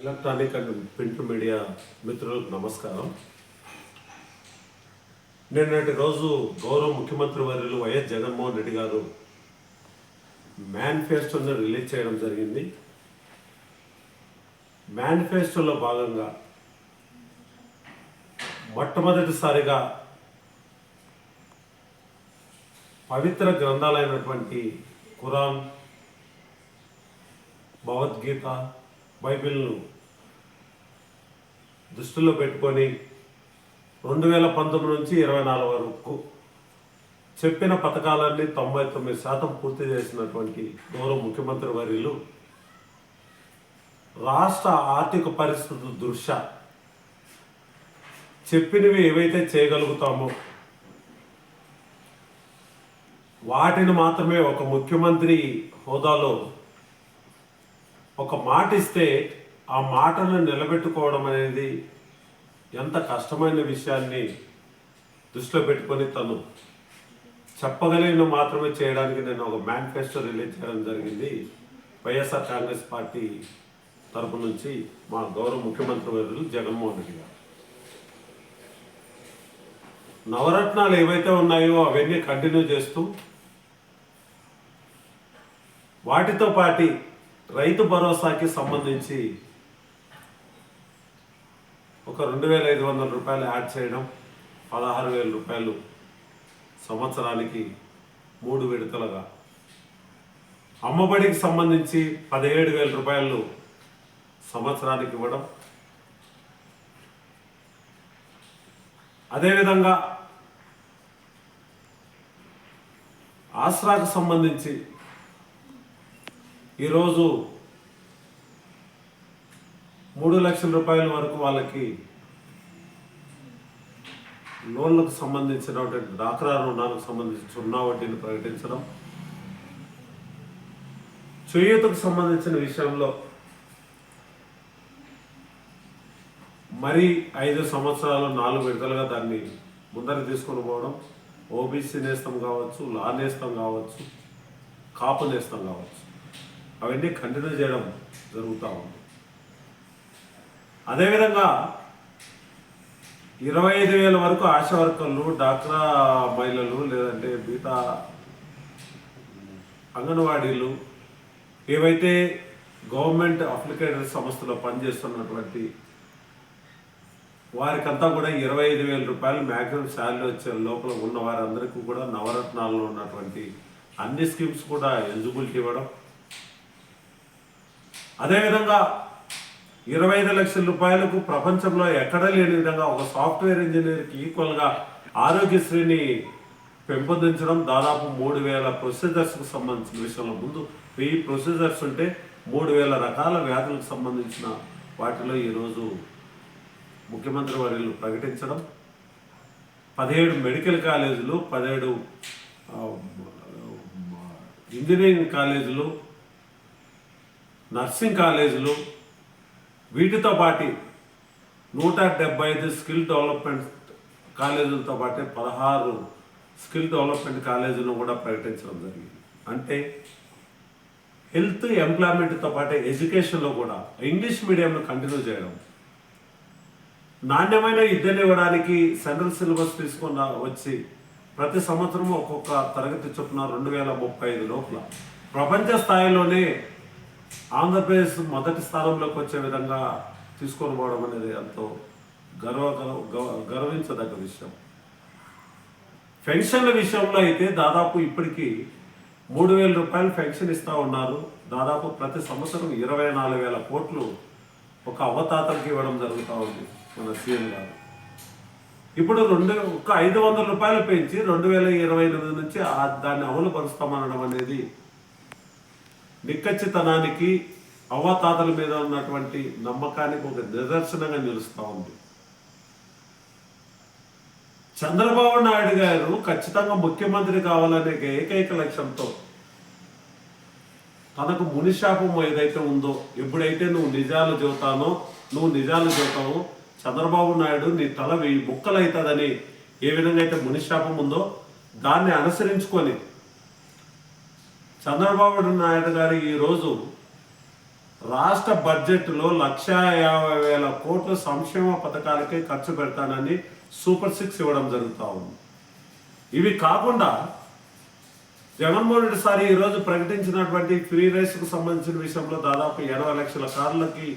Electronic and print media మిత్రులకు నమస్కారం. నిన్నటి రోజు గౌరవ ముఖ్యమంత్రి వర్యులు వైఎస్ జగన్మోహన్ రెడ్డి గారు మేనిఫెస్టోని రిలీజ్ చేయడం జరిగింది. మేనిఫెస్టోలో భాగంగా మొట్టమొదటిసారిగా పవిత్ర గ్రంథాలైనటువంటి ఖురాన్ భగవద్గీత బైబిల్ను దృష్టిలో పెట్టుకొని రెండు వేల పంతొమ్మిది నుంచి ఇరవై నాలుగు వరకు చెప్పిన పథకాలన్నీ తొంభై తొమ్మిది శాతం పూర్తి చేసినటువంటి గౌరవ ముఖ్యమంత్రి వర్యులు. రాష్ట్ర ఆర్థిక పరిస్థితుల దృష్ట్యా చెప్పినవి ఏవైతే చేయగలుగుతామో వాటిని మాత్రమే ఒక ముఖ్యమంత్రి హోదాలో ఒక మాట ఇస్తే ఆ మాటను నిలబెట్టుకోవడం అనేది ఎంత కష్టమైన విషయాన్ని దృష్టిలో పెట్టుకొని తను చెప్పగలిగిన మాత్రమే చేయడానికి నేను ఒక మేనిఫెస్టో రిలీజ్ చేయడం జరిగింది. వైఎస్ఆర్ కాంగ్రెస్ పార్టీ తరపు నుంచి మా గౌరవ ముఖ్యమంత్రి వర్యులు జగన్మోహన్ రెడ్డి గారు. నవరత్నాలు ఏవైతే ఉన్నాయో అవన్నీ కంటిన్యూ చేస్తూ వాటితో పాటి రైతు భరోసాకి సంబంధించి ఒక రెండు వేల ఐదు వందల రూపాయలు యాడ్ చేయడం పదహారు వేల రూపాయలు సంవత్సరానికి మూడు విడతలుగా. అమ్మబడికి సంబంధించి పదిహేడు వేల రూపాయలు సంవత్సరానికి ఇవ్వడం. అదేవిధంగా ఆసరాకు సంబంధించి ఈరోజు మూడు లక్షల రూపాయల వరకు వాళ్ళకి లోన్లకు సంబంధించినటువంటి డాక్రా రుణాలకు సంబంధించి సున్నా వడ్డీని ప్రకటించడం చేయూతకు సంబంధించిన విషయంలో మరి ఐదు సంవత్సరాలు నాలుగు విడతలుగా దాన్ని ముందర తీసుకొని పోవడం ఓబీసీ నేస్తం కావచ్చు లా నేస్తం కావచ్చు కాపు నేస్తం కావచ్చు అవన్నీ కంటిన్యూ చేయడం జరుగుతూ ఉంది. అదేవిధంగా ఇరవై ఐదు వేల వరకు ఆశా వర్కర్లు డాక్రా మహిళలు లేదంటే మిగతా అంగన్వాడీలు ఏవైతే గవర్నమెంట్ అప్లికేటర్ సంస్థలో పనిచేస్తున్నటువంటి వారికంతా కూడా ఇరవై ఐదు వేల రూపాయలు మ్యాక్సిమం శాలరీ వచ్చే లోపల ఉన్న వారందరికీ కూడా నవరత్నాల్లో ఉన్నటువంటి అన్ని స్కీమ్స్ కూడా ఎలిజిబిలిటీ ఇవ్వడం. అదేవిధంగా ఇరవై ఐదు లక్షల రూపాయలకు ప్రపంచంలో ఎక్కడ లేని విధంగా ఒక సాఫ్ట్వేర్ ఇంజనీర్కి ఈక్వల్గా ఆరోగ్యశ్రీని పెంపొందించడం దాదాపు మూడు వేల ప్రొసీజర్స్కు సంబంధించిన విషయంలో ముందు వెయ్యి ప్రొసీజర్స్ ఉంటే మూడు వేల రకాల వ్యాధులకు సంబంధించిన వాటిలో ఈరోజు ముఖ్యమంత్రి వర్యులు ప్రకటించడం పదిహేడు మెడికల్ కాలేజీలు పదిహేడు ఇంజనీరింగ్ కాలేజీలు నర్సింగ్ కాలేజీలు వీటితో పాటు నూట డెబ్బై ఐదు స్కిల్ డెవలప్మెంట్ కాలేజీలతో పాటు పదహారు స్కిల్ డెవలప్మెంట్ కాలేజీలను కూడా ప్రకటించడం జరిగింది. అంటే హెల్త్ ఎంప్లాయ్మెంట్తో పాటు ఎడ్యుకేషన్లో కూడా ఇంగ్లీష్ మీడియంను కంటిన్యూ చేయడం. నాణ్యమైన విద్యను ఇవ్వడానికి సెంట్రల్ సిలబస్ తీసుకున్న వచ్చి ప్రతి సంవత్సరం ఒక్కొక్క తరగతి చొప్పున రెండు వేల ముప్పై ఐదు లోపల ప్రపంచ స్థాయిలోనే ఆంధ్రప్రదేశ్ మొదటి స్థానంలోకి వచ్చే విధంగా తీసుకొని పోవడం అనేది ఎంతో గర్వ గర్వించదగ్గ విషయం. పెన్షన్ల విషయంలో అయితే దాదాపు ఇప్పటికీ మూడు వేల రూపాయలు పెన్షన్ ఇస్తూ ఉన్నారు. దాదాపు ప్రతి సంవత్సరం ఇరవై నాలుగు వేల కోట్లు ఒక అవతాతలకి ఇవ్వడం జరుగుతూ ఉంది మన సీఎం గారు. ఇప్పుడు రెండు ఒక ఐదు వందల రూపాయలు పెంచి రెండు వేల ఇరవై ఎనిమిది నుంచి ఆ- దాన్ని అమలు పరుస్తామనడం అనేది నిక్కచ్చితనానికి అవ్వతాతల మీద ఉన్నటువంటి నమ్మకానికి ఒక నిదర్శనంగా నిలుస్తూ ఉంది. చంద్రబాబు నాయుడు గారు ఖచ్చితంగా ముఖ్యమంత్రి కావాలనే ఏకైక లక్ష్యంతో తనకు మునిశాపం ఏదైతే ఉందో ఎప్పుడైతే నువ్వు నిజాలు చెబుతానో నువ్వు నిజాలు చెబుతావో చంద్రబాబు నాయుడు నీ తల వెయ్యి ముక్కలవుతుందని ఏ విధంగా అయితే మునిశాపం ఉందో దాన్ని అనుసరించుకొని చంద్రబాబు నాయుడు గారు ఈరోజు రాష్ట్ర బడ్జెట్లో లక్ష యాభై వేల కోట్ల సంక్షేమ పథకాలకే ఖర్చు పెడతానని సూపర్ సిక్స్ ఇవ్వడం జరుగుతూ ఉంది. ఇవి కాకుండా జగన్మోహన్ రెడ్డి సార్ ఈరోజు ప్రకటించినటువంటి ఫ్రీ రైస్కు సంబంధించిన విషయంలో దాదాపు ఎనభై లక్షల కార్లకి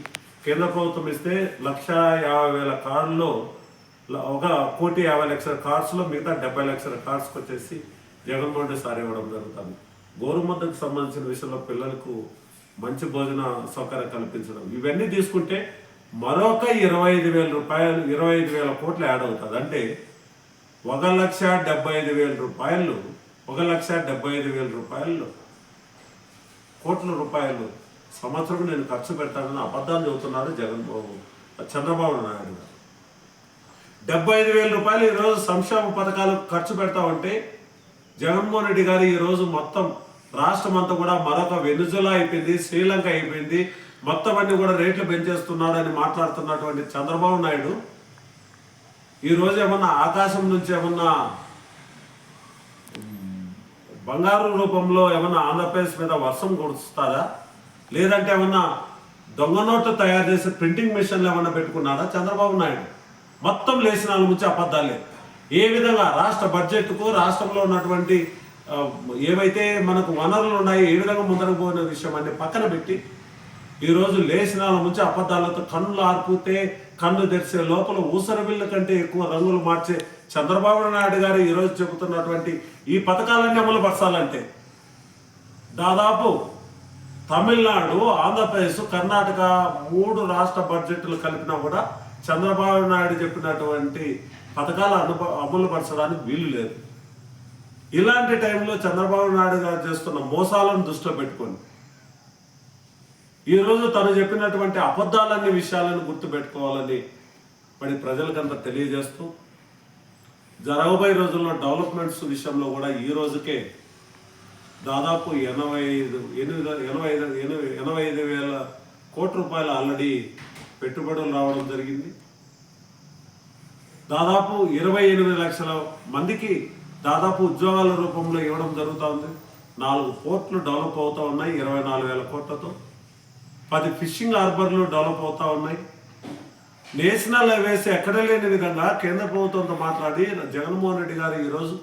కేంద్ర ప్రభుత్వం ఇస్తే లక్ష యాభై వేల కార్డులో ఒక కోటి యాభై లక్షల కార్స్లో మిగతా డెబ్బై లక్షల కార్స్కి వచ్చేసి జగన్మోహన్ రెడ్డి సార్ ఇవ్వడం జరుగుతుంది. గోరుముద్దకు సంబంధించిన విషయంలో పిల్లలకు మంచి భోజన సౌకర్యం కల్పించడం. ఇవన్నీ తీసుకుంటే మరొక ఇరవై ఐదు వేల రూపాయలు ఇరవై ఐదు వేల కోట్లు యాడ్ అవుతుంది. అంటే ఒక లక్ష డెబ్బై ఐదు వేల రూపాయలు ఒక లక్ష డెబ్బై ఐదు వేల రూపాయలు కోట్ల రూపాయలు సంవత్సరం నేను ఖర్చు పెడతానని అబద్ధాలు చెబుతున్నారు జగన్బాబు చంద్రబాబు నాయుడు గారు. డెబ్బై ఐదు వేల రూపాయలు ఈరోజు సంక్షేమ పథకాలు ఖర్చు పెడతామంటే జగన్మోహన్ రెడ్డి గారు ఈరోజు మొత్తం రాష్ట్రం అంతా కూడా మరొక వెనుజులా అయిపోయింది శ్రీలంక అయిపోయింది. మొత్తం అన్ని కూడా రేట్లు పెంచేస్తున్నాడు అని మాట్లాడుతున్నటువంటి చంద్రబాబు నాయుడు. ఈ రోజు ఏమన్నా ఆకాశం నుంచి ఏమన్నా బంగారు రూపంలో ఏమన్నా ఆంధ్రప్రదేశ్ మీద వర్షం కురుస్తారా? లేదంటే ఏమన్నా దొంగ నోట్లు తయారు చేసే ప్రింటింగ్ మిషన్లు ఏమన్నా పెట్టుకున్నాడా చంద్రబాబు నాయుడు? మొత్తం లేచిన నుంచి అబద్ధాలే. ఏ విధంగా రాష్ట్ర బడ్జెట్కు రాష్ట్రంలో ఉన్నటువంటి ఏవైతే మనకు వనరులు ఉన్నాయో ఏ విధంగా ముందరకు పోయిన విషయం అన్ని పక్కన పెట్టి ఈరోజు లేచినాల నుంచి అబద్ధాలతో కన్నులు ఆర్పితే కన్ను తెరిచే లోపల ఊసరబిల్ల కంటే ఎక్కువ రంగులు మార్చే చంద్రబాబు నాయుడు గారు ఈరోజు చెబుతున్నటువంటి ఈ పథకాలన్నీ అమలు పరచాలంటే దాదాపు తమిళనాడు ఆంధ్రప్రదేశ్ కర్ణాటక మూడు రాష్ట్ర బడ్జెట్లు కలిపినా కూడా చంద్రబాబు నాయుడు చెప్పినటువంటి పథకాలు అనుభ అమలు పరచడానికి వీలు లేదు. ఇలాంటి టైంలో చంద్రబాబు నాయుడు గారు చేస్తున్న మోసాలను దృష్టిలో పెట్టుకొని ఈరోజు తను చెప్పినటువంటి అబద్ధాలన్ని విషయాలను గుర్తుపెట్టుకోవాలని మరి ప్రజలకంతా తెలియజేస్తూ జరగబోయే రోజుల్లో డెవలప్మెంట్స్ విషయంలో కూడా ఈ రోజుకే దాదాపు ఎనభై ఐదు ఎనిమిది ఎనభై ఐదు ఎనభై ఎనభై ఐదు వేల కోట్ల రూపాయలు ఆల్రెడీ పెట్టుబడులు రావడం జరిగింది. దాదాపు ఇరవై ఎనిమిది లక్షల మందికి దాదాపు ఉద్యోగాల రూపంలో ఇవ్వడం జరుగుతూ ఉంది నాలుగు పోర్ట్లు డెవలప్ అవుతూ ఉన్నాయి ఇరవై నాలుగు వేల కోట్లతో. పది ఫిషింగ్ హార్బర్లు డెవలప్ అవుతూ ఉన్నాయి. నేషనల్ హైవేస్ ఎక్కడ లేని విధంగా కేంద్ర ప్రభుత్వంతో మాట్లాడి జగన్మోహన్ రెడ్డి గారు ఈరోజు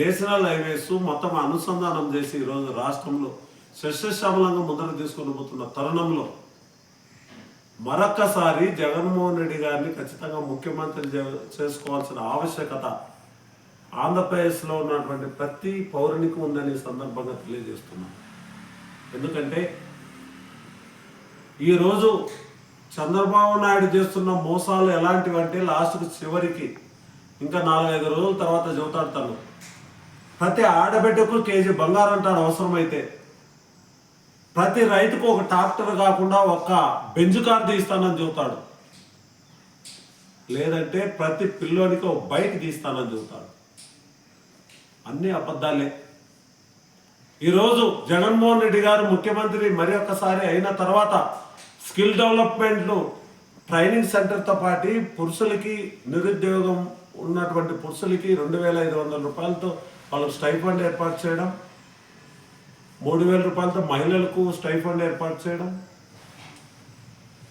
నేషనల్ హైవేస్ మొత్తం అనుసంధానం చేసి ఈరోజు రాష్ట్రంలో శస్యశ్యామలంగా ముద్ర తీసుకొని పోతున్న తరుణంలో మరొక్కసారి జగన్మోహన్ రెడ్డి గారిని ఖచ్చితంగా ముఖ్యమంత్రి చేసుకోవాల్సిన ఆవశ్యకత ఆంధ్రప్రదేశ్లో ఉన్నటువంటి ప్రతి పౌరునికి ఉందని సందర్భంగా తెలియజేస్తున్నాను ఎందుకంటే ఈరోజు చంద్రబాబు నాయుడు చేస్తున్న మోసాలు ఎలాంటివంటే లాస్ట్కు చివరికి ఇంకా నాలుగైదు రోజుల తర్వాత చెబుతాడు తను. ప్రతి ఆడబిడ్డకు కేజీ బంగారం అంటాడు అవసరమైతే. ప్రతి రైతుకు ఒక ట్రాక్టర్ కాకుండా ఒక బెంజ్ కార్ తీస్తానని చెబుతాడు. లేదంటే ప్రతి పిల్లోనికి ఒక బైక్ తీస్తానని చెబుతాడు. అన్ని అబద్ధాలే. ఈరోజు జగన్మోహన్ రెడ్డి గారు ముఖ్యమంత్రి మరి ఒక్కసారి అయిన తర్వాత స్కిల్ డెవలప్మెంట్ను ట్రైనింగ్ సెంటర్తో పాటు పురుషులకి నిరుద్యోగం ఉన్నటువంటి పురుషులకి రెండు వేల ఐదు వందల రూపాయలతో వాళ్ళకు స్టైఫండ్ ఏర్పాటు చేయడం మూడు వేల రూపాయలతో మహిళలకు స్టైఫండ్ ఏర్పాటు చేయడం?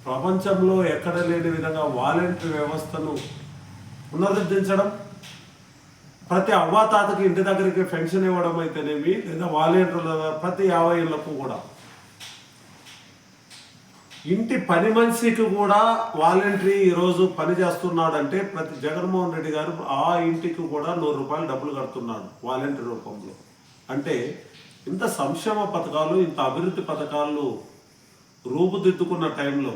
ప్రపంచంలో ఎక్కడ లేని విధంగా వాలంటరీ వ్యవస్థను పునరుద్ధరించడం? ప్రతి అవ్వాతాతకి ఇంటి దగ్గరికి పెన్షన్ ఇవ్వడం అయితేనేమి లేదా వాలంటీర్ల ప్రతి యాభై ఏళ్ళకు కూడా? ఇంటి పని మనిషికి కూడా వాలంటరీ ఈరోజు పని చేస్తున్నాడంటే ప్రతి జగన్మోహన్ రెడ్డి గారు ఆ ఇంటికి కూడా నూరు రూపాయలు డబ్బులు కడుతున్నాడు వాలంటరీ రూపంలో. అంటే ఇంత సంక్షేమ పథకాలు ఇంత అభివృద్ధి పథకాలు రూపుదిద్దుకున్న టైంలో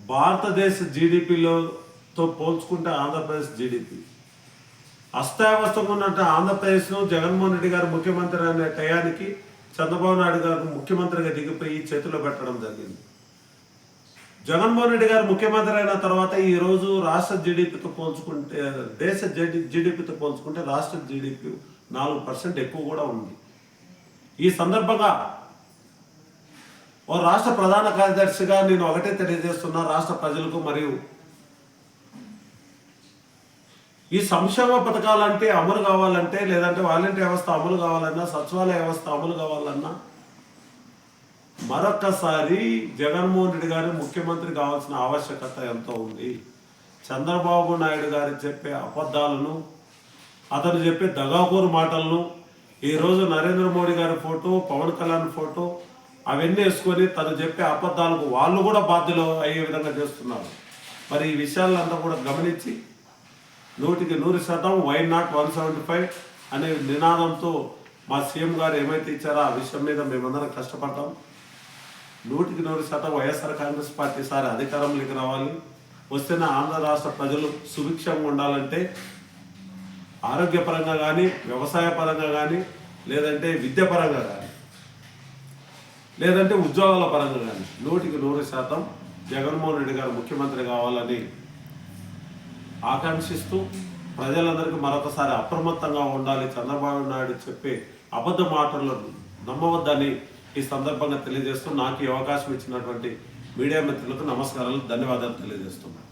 భారతదేశ జీడిపిలోతో పోల్చుకుంటే ఆంధ్రప్రదేశ్ జీడిపి. అస్తావ్యవస్థగా ఉన్నట్టు ఆంధ్రప్రదేశ్ను జగన్మోహన్ రెడ్డి గారు ముఖ్యమంత్రి అనే టయానికి చంద్రబాబు నాయుడు గారు ముఖ్యమంత్రిగా దిగిపోయి చేతిలో పెట్టడం జరిగింది. జగన్మోహన్ రెడ్డి గారు ముఖ్యమంత్రి అయిన తర్వాత ఈరోజు రాష్ట్ర జీడిపితో పోల్చుకుంటే దేశ జీడిపితో పోల్చుకుంటే రాష్ట్ర జీడిపి నాలుగు పర్సెంట్ ఎక్కువ కూడా ఉంది. ఈ సందర్భంగా ఓ రాష్ట్ర ప్రధాన కార్యదర్శిగా నేను ఒకటే తెలియజేస్తున్నా రాష్ట్ర ప్రజలకు మరియు ఈ సంక్షేమ పథకాలంటే అమలు కావాలంటే లేదంటే వాలంటీర్ వ్యవస్థ అమలు కావాలన్నా సచివాలయ వ్యవస్థ అమలు కావాలన్నా మరొక్కసారి జగన్మోహన్ రెడ్డి గారి ముఖ్యమంత్రి కావాల్సిన ఆవశ్యకత ఎంతో ఉంది. చంద్రబాబు నాయుడు గారు చెప్పే అబద్ధాలను అతను చెప్పే దగాకూరు మాటలను ఈరోజు నరేంద్ర మోడీ గారి ఫోటో పవన్ కళ్యాణ్ ఫోటో అవన్నీ వేసుకొని తను చెప్పే అబద్ధాలకు వాళ్ళు కూడా బాధ్యులు అయ్యే విధంగా చేస్తున్నారు. మరి ఈ విషయాలంతా కూడా గమనించి నూటికి నూరు శాతం why not one seventy five అనే నినాదంతో మా సీఎం గారు ఏమైతే ఇచ్చారో ఆ విషయం మీద మేమందరం కష్టపడతాం. నూటికి నూరు శాతం వైఎస్ఆర్ కాంగ్రెస్ పార్టీ సారి అధికారంలోకి రావాలి. వస్తేనే ఆంధ్ర రాష్ట్ర ప్రజలు సుభిక్షంగా ఉండాలంటే ఆరోగ్యపరంగా కానీ వ్యవసాయ పరంగా కానీ లేదంటే విద్య పరంగా కానీ లేదంటే ఉద్యోగాల పరంగా కానీ నూటికి నూరు శాతం జగన్మోహన్ రెడ్డి గారు ముఖ్యమంత్రి కావాలని ఆకాంక్షిస్తూ ప్రజలందరికీ మరొకసారి అప్రమత్తంగా ఉండాలి చంద్రబాబు నాయుడు చెప్పే అబద్ధ మాటలను నమ్మవద్దని ఈ సందర్భంగా తెలియజేస్తూ నాకు ఈ అవకాశం ఇచ్చినటువంటి మీడియా మిత్రులకు నమస్కారాలు ధన్యవాదాలు తెలియజేస్తున్నాను.